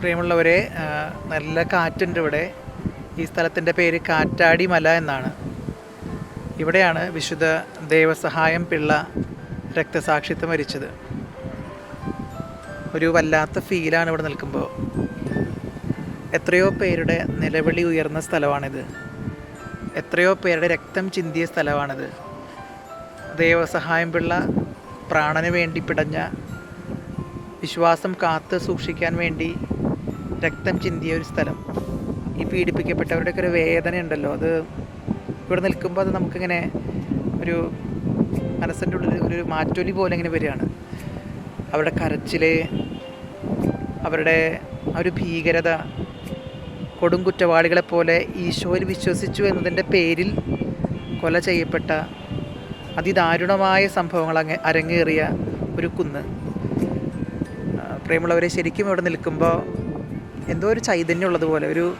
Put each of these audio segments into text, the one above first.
പ്രിയമുള്ളവരെ നല്ല കാറ്റുണ്ട് ഇവിടെ. ഈ സ്ഥലത്തിന്റെ പേര് കാറ്റാടി മല എന്നാണ്. ഇവിടെയാണ് വിശുദ്ധ ദേവസഹായം പിള്ള രക്തസാക്ഷിത്വം മരിച്ചത് ഒരു വല്ലാത്ത ഫീലാണ് ഇവിടെ നിൽക്കുമ്പോൾ എത്രയോ പേരുടെ നിലവിളി ഉയർന്ന സ്ഥലമാണിത്. എത്രയോ പേരുടെ രക്തം ചിന്തിയ സ്ഥലമാണിത്. ദേവസഹായം പിള്ള പ്രാണന് വേണ്ടി പിടഞ്ഞ വിശ്വാസം കാത്ത് സൂക്ഷിക്കാൻ വേണ്ടി രക്തം ചിന്തിയ ഒരു സ്ഥലം. ഈ പീഡിപ്പിക്കപ്പെട്ടവരുടെയൊക്കെ ഒരു വേദന ഉണ്ടല്ലോ അത് ഇവിടെ നിൽക്കുമ്പോൾ അത് നമുക്കിങ്ങനെ ഒരു മനസ്സിന്റെ ഉള്ളിൽ ഒരു മാറ്റൊലി പോലെ ഇങ്ങനെ വരികയാണ്. അവരുടെ കരച്ചിൽ അവരുടെ ആ ഒരു ഭീകരത കൊടും കുറ്റവാളികളെപ്പോലെ ഈശോയിൽ വിശ്വസിച്ചു എന്നതിന്റെ പേരിൽ കൊല ചെയ്യപ്പെട്ട അതിദാരുണമായ സംഭവങ്ങൾ അങ്ങ് അരങ്ങേറിയ ഒരു കുന്ന്. പ്രേമുള്ളവരെ ശരിക്കും ഇവിടെ നിൽക്കുമ്പോൾ എന്തോ ഒരു ചൈതന്യം ഉള്ളതുപോലെ ഒരു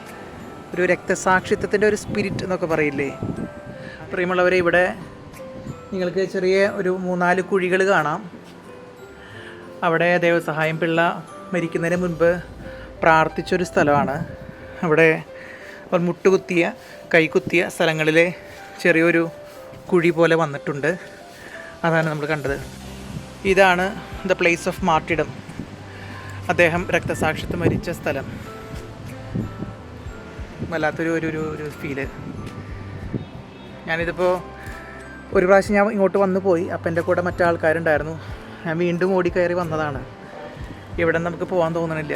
ഒരു രക്തസാക്ഷിത്വത്തിന്റെ ഒരു സ്പിരിറ്റ് എന്നൊക്കെ പറയില്ലേ? പ്രിയമുള്ളവരെ ഇവിടെ നിങ്ങൾക്ക് ചെറിയ ഒരു മൂന്നാൽ കുഴികൾ കാണാം. അവിടെ ദേവസഹായം പിള്ള മരിക്കുന്നതിന് മുൻപ് പ്രാർത്ഥിച്ചൊരു സ്ഥലമാണ്. അവിടെ അവർ മുട്ടുകുത്തിയ കൈകുത്തിയ സ്ഥലങ്ങളിലെ ചെറിയൊരു കുഴി പോലെ വന്നിട്ടുണ്ട്. അതാണ് നമ്മൾ കണ്ടത്. ഇതാണ് ദ പ്ലേസ് ഓഫ് മാർട്ടിഡം അദ്ദേഹം രക്തസാക്ഷിത്വം മരിച്ച സ്ഥലം. വല്ലാത്തൊരു ഒരു ഒരു ഒരു ഫീൽ ഞാനിതിപ്പോൾ ഒരു പ്രാവശ്യം ഞാൻ ഇങ്ങോട്ട് വന്നു പോയി. അപ്പം എന്റെ കൂടെ മറ്റാൾക്കാരുണ്ടായിരുന്നു ഞാൻ വീണ്ടും ഓടി കയറി വന്നതാണ്. ഇവിടെ നമുക്ക് പോകാൻ തോന്നണില്ല.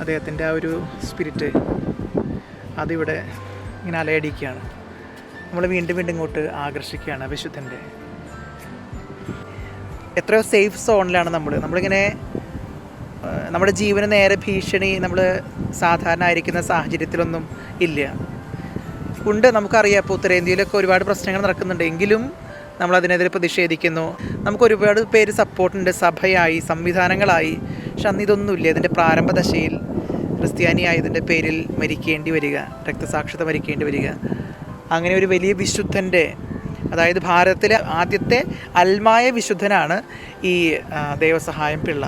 അദ്ദേഹത്തിന്റെ ആ ഒരു സ്പിരിറ്റ് അതിവിടെ ഇങ്ങനെ അലയടിക്കുകയാണ്. നമ്മൾ വീണ്ടും വീണ്ടും ഇങ്ങോട്ട് ആകർഷിക്കുകയാണ് വിശുദ്ധന്റെ എത്രയോ സേഫ് സോണിലാണ് നമ്മൾ. നമ്മളിങ്ങനെ നമ്മുടെ ജീവന് നേരെ ഭീഷണി നമ്മൾ സാധാരണ ആയിരിക്കുന്ന സാഹചര്യത്തിലൊന്നും ഇല്ല. ഉണ്ട് നമുക്കറിയാം ഇപ്പോൾ ഉത്തരേന്ത്യയിലൊക്കെ ഒരുപാട് പ്രശ്നങ്ങൾ നടക്കുന്നുണ്ട്. എങ്കിലും നമ്മളതിനെതിരെ പ്രതിഷേധിക്കുന്നു. നമുക്ക് ഒരുപാട് പേര് സപ്പോർട്ടുണ്ട്. സഭയായി സംവിധാനങ്ങളായി. പക്ഷെ അന്ന് ഇതൊന്നുമില്ല. ഇതിന്റെ പ്രാരംഭ ദശയിൽ ക്രിസ്ത്യാനിയായതിന്റെ പേരിൽ മരിക്കേണ്ടി വരിക രക്തസാക്ഷിത മരിക്കേണ്ടി വരിക. അങ്ങനെ ഒരു വലിയ വിശുദ്ധന്റെ അതായത് ഭാരതത്തിലെ ആദ്യത്തെ അൽമായ വിശുദ്ധനാണ് ഈ ദൈവസഹായം പിള്ള.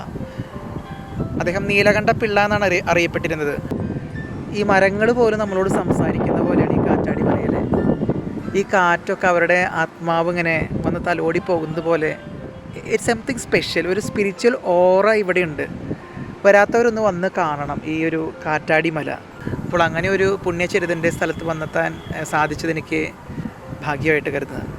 അദ്ദേഹം നീലകണ്ഠ പിള്ള എന്നാണ് അറി അറിയപ്പെട്ടിരുന്നത്. ഈ മരങ്ങൾ പോലും നമ്മളോട് സംസാരിക്കുന്ന പോലെയാണ് ഈ കാറ്റാടി മലയിലെ. ഈ കാറ്റൊക്കെ അവരുടെ ആത്മാവ് ഇങ്ങനെ വന്ന് തലോടി പോകുന്നത് പോലെ. ഇറ്റ്സ് സംതിങ് സ്പെഷ്യൽ ഒരു സ്പിരിച്വൽ ഓറ ഇവിടെയുണ്ട് വരാത്തവരൊന്ന് വന്ന് കാണണം ഈ ഒരു കാറ്റാടി മല. അപ്പോൾ അങ്ങനെ ഒരു പുണ്യചരിതന്റെ സ്ഥലത്ത് വന്നെത്താൻ സാധിച്ചതെനിക്ക് ഭാഗ്യമായിട്ട് കരുതുന്നത്.